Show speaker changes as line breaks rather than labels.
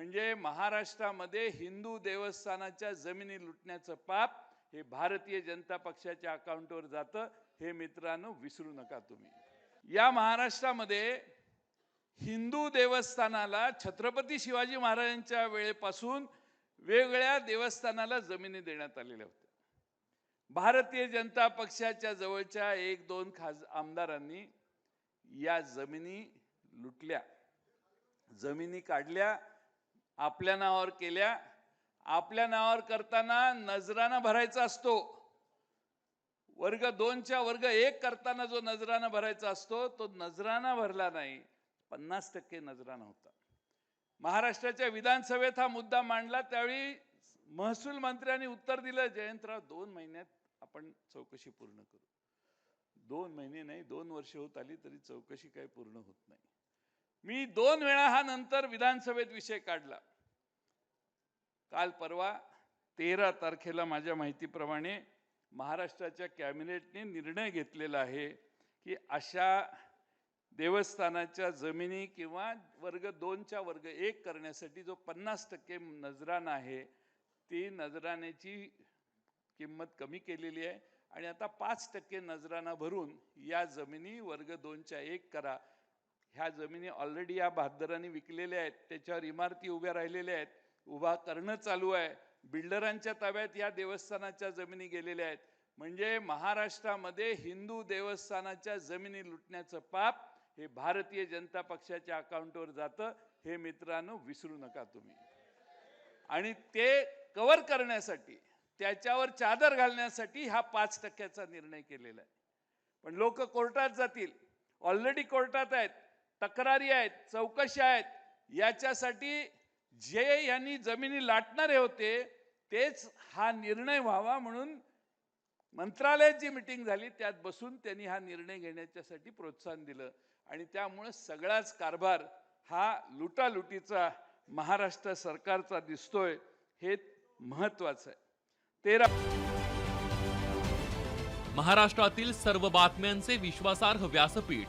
म्हणजे महाराष्ट्रामध्ये हिंदू देवस्थानाच्या जमिनी लुटण्याचं पाप हे भारतीय जनता पक्षाच्या अकाउंटवर जातं हे मित्रांनो विसरू नका तुम्ही. या महाराष्ट्रामध्ये हिंदू देवस्थानाला छत्रपती शिवाजी महाराजांच्या वेळेपासून वेगळ्या देवस्थानाला जमिनी देण्यात आलेल्या होत्या. भारतीय जनता पक्षाच्या जवळच्या एक दोन खास आमदारांनी या जमिनी लुटल्या जमिनी काढल्या आपल्या नावावर केल्या. आपल्या नावावर करताना नजराना भरायचा असतो. वर्ग दोनच्या वर्ग एक करताना जो नजराना भरायचा असतो तो नजराना भरला नाही. पन्नास टक्के नजराना होता. महाराष्ट्राच्या विधानसभेत हा मुद्दा मांडला. त्यावेळी महसूल मंत्र्यांनी उत्तर दिलं जयंतराव दोन महिन्यात आपण चौकशी पूर्ण करू. दोन महिने नाही दोन वर्ष होत आली तरी चौकशी काही पूर्ण होत नाही. मी दोन वेळा हा नंतर विधानसभेत विषय काढला. काल परवा तेरा तारखेला माझ्या माहितीप्रमाणे महाराष्ट्राच्या कॅबिनेटने निर्णय घेतलेला आहे की अशा देवस्थानाच्या जमिनी किंवा वर्ग दोनच्या वर्ग एक करण्यासाठी जो पन्नास टक्के नजराना आहे ती नजराण्याची किंमत कमी केलेली आहे आणि आता पाच टक्के नजराणा भरून या जमिनी वर्ग दोनच्या एक करा. ह्या जमिनी ऑलरेडी या बहादरांनी विकलेल्या आहेत त्याच्यावर इमारती उभ्या राहिलेल्या आहेत. उभा करणं चालू आहे. बिल्डरांच्या ताब्यात या देवस्थानाच्या जमिनी गेलेल्या आहेत. म्हणजे महाराष्ट्रामध्ये हिंदू देवस्थानाच्या जमिनी लुटण्याचं पाप हे भारतीय जनता पक्षाच्या अकाउंटवर जातं. हे मित्रांनो विसरू नका तुम्ही. आणि ते कव्हर करण्यासाठी त्याच्यावर चादर घालण्यासाठी हा पाच टक्क्याचा निर्णय केलेला आहे. पण लोक कोर्टात जातील. ऑलरेडी कोर्टात आहेत. तक्रारी आहेत. चौकशा आहेत. याच्यासाठी जे यांनी जमिनी लाटणारे होते तेच हा निर्णय व्हावा म्हणून मंत्रालयात जी मिटिंग झाली. त्यात बसून त्यांनी हा निर्णय घेण्याच्यासाठी प्रोत्साहन दिलं. आणि त्यामुळं सगळाच कारभार हा लुटालुटीचा महाराष्ट्र सरकारचा दिसतोय हे महत्वाचं आहे. तेरा
महाराष्ट्रातील सर्व बातम्यांचे विश्वासार्ह व्यासपीठ